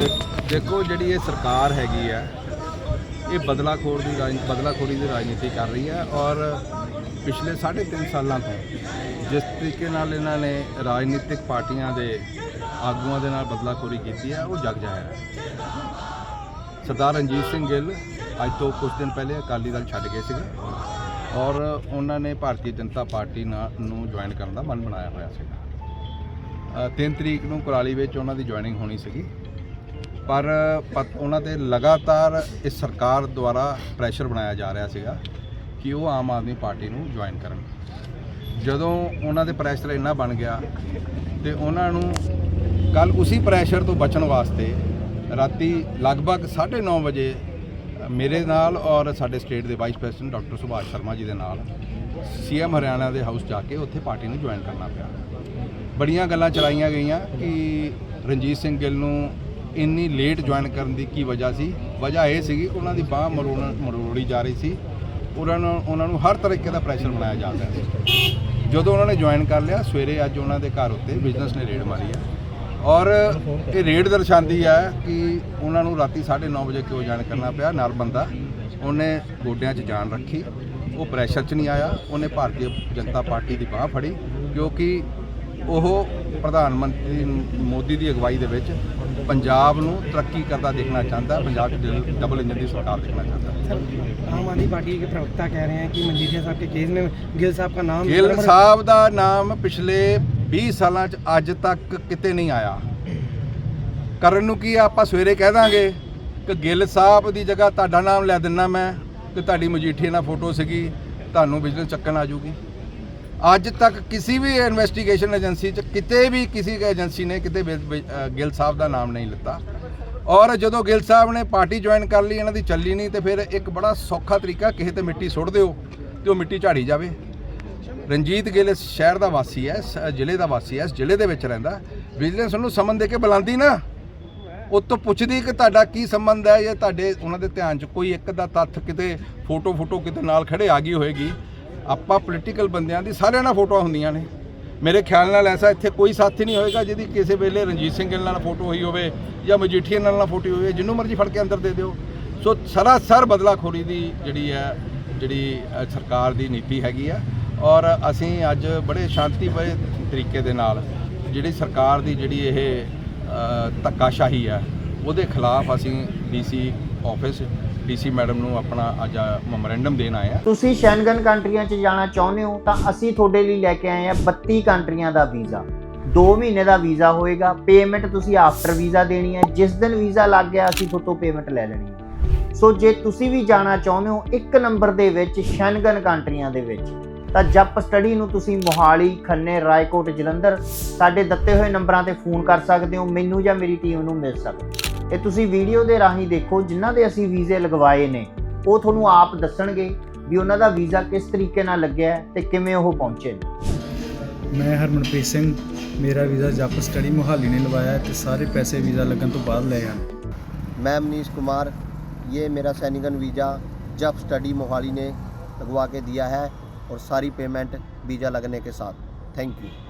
ਦੇਖੋ ਜਿਹੜੀ ਇਹ ਸਰਕਾਰ ਹੈਗੀ ਹੈ ਇਹ ਬਦਲਾਖੋਰ ਦੀ ਰਾਜ, ਬਦਲਾਖੋਰੀ ਦੀ ਰਾਜਨੀਤੀ ਕਰ ਰਹੀ ਹੈ ਔਰ ਪਿਛਲੇ 3.5 ਸਾਲਾਂ ਤੋਂ ਜਿਸ ਤਰੀਕੇ ਨਾਲ ਇਹਨਾਂ ਨੇ ਰਾਜਨੀਤਿਕ ਪਾਰਟੀਆਂ ਦੇ ਆਗੂਆਂ ਦੇ ਨਾਲ ਬਦਲਾਖੋਰੀ ਕੀਤੀ ਹੈ ਉਹ ਜਗ ਜਾਹਿਰ ਹੈ ਸਰਦਾਰ ਰਣਜੀਤ ਸਿੰਘ ਗਿੱਲ ਅੱਜ ਤੋਂ ਕੁਝ ਦਿਨ ਪਹਿਲੇ ਅਕਾਲੀ ਦਲ ਛੱਡ ਗਏ ਸੀਗੇ ਔਰ ਉਹਨਾਂ ਨੇ ਭਾਰਤੀ ਜਨਤਾ ਪਾਰਟੀ ਨਾਲ ਨੂੰ ਜੁਆਇਨ ਕਰਨ ਦਾ ਮਨ ਬਣਾਇਆ ਹੋਇਆ ਸੀਗਾ। 3 ਤਰੀਕ ਨੂੰ ਕੁਰਾਲੀ ਵਿੱਚ ਉਹਨਾਂ ਦੀ ਜੁਆਇਨਿੰਗ ਹੋਣੀ ਸੀਗੀ। ਪਰ ਪਤ- ਉਹਨਾਂ ਤੇ ਲਗਾਤਾਰ ਇਸ ਸਰਕਾਰ ਦੁਆਰਾ ਪ੍ਰੈਸ਼ਰ ਬਣਾਇਆ ਜਾ ਰਿਹਾ ਸੀਗਾ ਕਿ ਉਹ ਆਮ ਆਦਮੀ ਪਾਰਟੀ ਨੂੰ ਜੁਆਇਨ ਕਰਨ। ਜਦੋਂ ਉਹਨਾਂ ਦੇ ਪ੍ਰੈਸ਼ਰ ਇੰਨਾ ਬਣ ਗਿਆ ਤੇ ਉਹਨਾਂ ਨੂੰ ਕੱਲ ਉਸੇ ਪ੍ਰੈਸ਼ਰ ਤੋਂ ਬਚਣ ਵਾਸਤੇ ਰਾਤੀ ਲਗਭਗ 9:30 ਵਜੇ ਮੇਰੇ ਨਾਲ ਔਰ ਸਾਡੇ ਸਟੇਟ ਦੇ vice president doctor Subhash Sharma ji ਦੇ ਨਾਲ ਸੀਐਮ ਹਰਿਆਣਾ ਦੇ ਹਾਊਸ ਜਾ ਕੇ ਉੱਥੇ ਪਾਰਟੀ ਨੂੰ ਜੁਆਇਨ ਕਰਨਾ ਪਿਆ। ਬੜੀਆਂ ਗੱਲਾਂ ਚਲਾਈਆਂ ਗਈਆਂ ਕਿ ਰਣਜੀਤ ਸਿੰਘ ਗਿੱਲ ਨੂੰ ਇੰਨੀ ਲੇਟ ਜੁਆਇਨ ਕਰਨ ਦੀ ਕੀ ਵਜ੍ਹਾ ਸੀ? ਵਜ੍ਹਾ ਇਹ ਸੀਗੀ ਉਹਨਾਂ ਦੀ ਬਾਹ ਮਰੋੜ, ਮਰੋੜੀ ਜਾ ਰਹੀ ਸੀ। ਉਹਨਾਂ ਨੂੰ ਉਹਨਾਂ ਨੂੰ ਹਰ ਤਰੀਕੇ ਦਾ ਪ੍ਰੈਸ਼ਰ ਬਣਾਇਆ ਜਾ ਰਿਹਾ ਸੀ। ਜਦੋਂ ਉਹਨਾਂ ਨੇ ਜੁਆਇਨ ਕਰ ਲਿਆ, ਸਵੇਰੇ ਅੱਜ ਉਹਨਾਂ ਦੇ ਘਰ ਉੱਤੇ ਬਿਜ਼ਨਸ ਨੇ ਰੇਡ ਮਾਰੀ ਹੈ ਔਰ ਇਹ ਰੇਡ ਦਰਸਾਉਂਦੀ ਹੈ ਕਿ ਉਹਨਾਂ ਨੂੰ ਰਾਤੀ 9:30 ਵਜੇ ਕਿਉਂ ਜੁਆਇਨ ਕਰਨਾ ਪਿਆ? ਨਰ ਬੰਦਾ। ਉਹਨੇ ਗੋਡਿਆਂ 'ਚ ਜਾਨ ਰੱਖੀ। ਉਹ ਪ੍ਰੈਸ਼ਰ 'ਚ ਨਹੀਂ ਆਇਆ। ਉਹਨੇ ਭਾਰਤੀ ਜਨਤਾ ਪਾਰਟੀ ਦੀ ਬਾਹ ਫੜੀ। ਕਿਉਂਕਿ ਉਹ ਪ੍ਰਧਾਨ ਮੰਤਰੀ ਮੋਦੀ ਦੀ ਅਗਵਾਈ ਦੇ ਵਿੱਚ ਪੰਜਾਬ ਨੂੰ ਤਰੱਕੀ ਕਰਦਾ ਦੇਖਣਾ ਚਾਹੁੰਦਾ ਹੈ, ਪੰਜਾਬ 'ਚ ਡਬਲ ਇੰਜਨ ਦੀ ਸਰਕਾਰ ਦੇਖਣਾ ਚਾਹੁੰਦਾ ਹੈ। सर आम आदमी पार्टी के प्रवक्ता कह रहे हैं कि मंजीठिया साहब के केस में गिल साहब का नाम ਗਿੱਲ ਸਾਹਿਬ ਦਾ ਨਾਮ ਪਿਛਲੇ 20 ਸਾਲਾਂ 'ਚ ਅੱਜ ਤੱਕ ਕਿਤੇ ਨਹੀਂ ਆਇਆ ਕਰਨ ਨੂੰ ਕੀ ਆ, ਆਪਾਂ ਸਵੇਰੇ ਕਹਿ ਦਾਂਗੇ ਕਿ ਗਿੱਲ ਸਾਹਿਬ ਦੀ ਜਗ੍ਹਾ ਤੁਹਾਡਾ ਨਾਮ ਲੈ ਦਿੰਨਾ ਮੈਂ ਕਿ ਤੁਹਾਡੀ ਮਜੀਠੀਏ ਨਾਲ ਫੋਟੋ ਸੀਗੀ ਤੁਹਾਨੂੰ ਬਿਜਨਸ ਚੱਕਣ ਆ ਜਾਊਗੀ ਅੱਜ ਤੱਕ ਕਿਸੇ ਵੀ ਇਨਵੈਸਟੀਗੇਸ਼ਨ ਏਜੰਸੀ 'ਚ ਕਿਤੇ ਵੀ ਕਿਸੇ ਏਜੰਸੀ ਨੇ ਕਿਤੇ ਬਿ- ਗਿੱਲ ਸਾਹਿਬ ਦਾ ਨਾਮ ਨਹੀਂ ਲਿੱਤਾ। ਔਰ ਜਦੋਂ ਗਿੱਲ ਸਾਹਿਬ ਨੇ ਪਾਰਟੀ ਜੁਆਇਨ ਕਰ ਲਈ, ਇਹਨਾਂ ਦੀ ਚੱਲੀ ਨਹੀਂ, ਤੇ ਫਿਰ ਇੱਕ ਬੜਾ ਸੌਖਾ ਤਰੀਕਾ, ਕਿਸੇ ਤੇ ਮਿੱਟੀ ਸੁੱਟ ਦਿਓ ਤੇ ਉਹ ਮਿੱਟੀ ਝਾੜੀ ਜਾਵੇ। ਰਣਜੀਤ ਗਿੱਲ ਇਸ ਸ਼ਹਿਰ ਦਾ ਵਾਸੀ ਹੈ ਜ਼ਿਲ੍ਹੇ ਦਾ ਵਾਸੀ ਹੈ, ਇਸ ਜ਼ਿਲ੍ਹੇ ਦੇ ਵਿੱਚ ਰਹਿੰਦਾ। ਵਿਜੀਲੈਂਸ ਉਹਨੂੰ ਸਮਨ ਦੇ ਕੇ ਬੁਲਾਉਂਦੀ ਨਾ, ਉਹ ਤੋਂ ਪੁੱਛਦੀ ਕਿ ਤੁਹਾਡਾ ਕੀ ਸੰਬੰਧ ਹੈ ਜਾਂ ਤੁਹਾਡੇ, ਉਹਨਾਂ ਦੇ ਧਿਆਨ 'ਚ ਕੋਈ ਇੱਕ ਦਾ ਤੱਥ ਕਿਤੇ ਫੋਟੋ ਫੋਟੋ ਕਿਤੇ ਨਾਲ ਖੜੇ ਆ ਗਈ ਹੋਏਗੀ। ਆਪਾਂ ਪੋਲੀਟੀਕਲ ਬੰਦਿਆਂ ਦੀ ਸਾਰਿਆਂ ਨਾਲ ਫੋਟੋਆਂ ਹੁੰਦੀਆਂ ਨੇ। ਮੇਰੇ ਖਿਆਲ ਨਾਲ ਐਸਾ ਇੱਥੇ ਕੋਈ ਸਾਥੀ ਨਹੀਂ ਹੋਏਗਾ ਜਿਹਦੀ ਕਿਸੇ ਵੇਲੇ ਰਣਜੀਤ ਸਿੰਘ ਨਾਲ ਫੋਟੋ ਹੋਈ ਹੋਵੇ ਜਾਂ ਮਜੀਠੀਆ ਨਾਲ ਨਾਲ ਫੋਟੋ ਹੋਈ ਹੋਵੇ, ਜਿੰਨੂੰ ਮਰਜ਼ੀ ਫੜ ਕੇ ਅੰਦਰ ਦੇ ਦਿਓ। ਸੋ ਸਰਾਸਰ ਬਦਲਾਖੋਰੀ ਦੀ ਜਿਹੜੀ ਹੈ, ਜਿਹੜੀ ਸਰਕਾਰ ਦੀ ਨੀਤੀ ਹੈਗੀ ਆ। ਔਰ ਅਸੀਂ ਅੱਜ ਬੜੇ ਸ਼ਾਂਤੀਮਈ ਤਰੀਕੇ ਦੇ ਨਾਲ ਜਿਹੜੀ ਸਰਕਾਰ ਦੀ ਜਿਹੜੀ ਇਹ ਧੱਕਾਸ਼ਾਹੀ ਹੈ ਉਹਦੇ ਖਿਲਾਫ ਅਸੀਂ ਡੀਸੀ ਆਫਿਸ ਡੀਸੀ ਮੈਡਮ ਨੂੰ ਆਪਣਾ ਅੱਜ ਮੈਮੋਰੈਂਡਮ ਦੇਣ ਆਏ ਆ। ਤੁਸੀਂ ਸ਼ੈਂਗਨ ਕੰਟਰੀਆਂ 'ਚ ਜਾਣਾ ਚਾਹੁੰਦੇ ਹੋ ਤਾਂ ਅਸੀਂ ਤੁਹਾਡੇ ਲਈ ਲੈ ਕੇ ਆਏ ਹਾਂ 32 ਕੰਟਰੀਆਂ ਦਾ ਵੀਜ਼ਾ। 2 ਮਹੀਨੇ ਦਾ ਵੀਜ਼ਾ ਹੋਏਗਾ ਪੇਮੈਂਟ ਤੁਸੀਂ ਆਫਟਰ ਵੀਜ਼ਾ ਦੇਣੀ ਹੈ, ਜਿਸ ਦਿਨ ਵੀਜ਼ਾ ਲੱਗ ਗਿਆ ਅਸੀਂ ਤੁਹਾਤੋਂ ਪੇਮੈਂਟ ਲੈ ਲੈਣੀ ਹੈ। ਸੋ ਜੇ ਤੁਸੀਂ ਵੀ ਜਾਣਾ ਚਾਹੁੰਦੇ ਹੋ ਇੱਕ ਨੰਬਰ ਦੇ ਵਿੱਚ ਸ਼ੈਂਗਨ ਕੰਟਰੀਆਂ ਦੇ ਵਿੱਚ, ਤਾਂ ਜੱਪ ਸਟੱਡੀ ਨੂੰ ਤੁਸੀਂ ਮੋਹਾਲੀ, ਖੰਨੇ, ਰਾਏਕੋਟ, ਜਲੰਧਰ ਸਾਡੇ ਦਿੱਤੇ ਹੋਏ ਨੰਬਰਾਂ ਤੇ ਫੋਨ ਕਰ ਸਕਦੇ ਹੋ, ਮੈਨੂੰ ਜਾਂ ਮੇਰੀ ਟੀਮ ਨੂੰ ਮਿਲ ਸਕਦੇ ਹੋ। ਇਹ ਤੁਸੀਂ ਵੀਡੀਓ ਦੇ ਰਾਹੀਂ ਦੇਖੋ ਜਿਨ੍ਹਾਂ ਦੇ ਅਸੀਂ ਵੀਜ਼ੇ ਲਗਵਾਏ ਨੇ ਉਹ ਤੁਹਾਨੂੰ ਆਪ ਦੱਸਣਗੇ ਵੀ ਉਹਨਾਂ ਦਾ ਵੀਜ਼ਾ ਕਿਸ ਤਰੀਕੇ ਨਾਲ ਲੱਗਿਆ ਹੈ ਤੇ ਕਿਵੇਂ ਉਹ ਪਹੁੰਚੇ ਨੇ ਮੈਂ ਹਰਮਨਪ੍ਰੀਤ ਸਿੰਘ ਮੇਰਾ ਵੀਜ਼ਾ ਜਪ ਸਟੱਡੀ ਮੁਹਾਲੀ ਨੇ ਲਵਾਇਆ ਹੈ ਤੇ ਸਾਰੇ ਪੈਸੇ ਵੀਜ਼ਾ ਲੱਗਣ ਤੋਂ ਬਾਅਦ ਲਏ ਹਨ मैं मनीष कुमार ये मेरा सैनिकन वीज़ा जब स्टडी मोहाली ने लगवा के दिया है और सारी पेमेंट वीज़ा लगने के साथ थैंक यू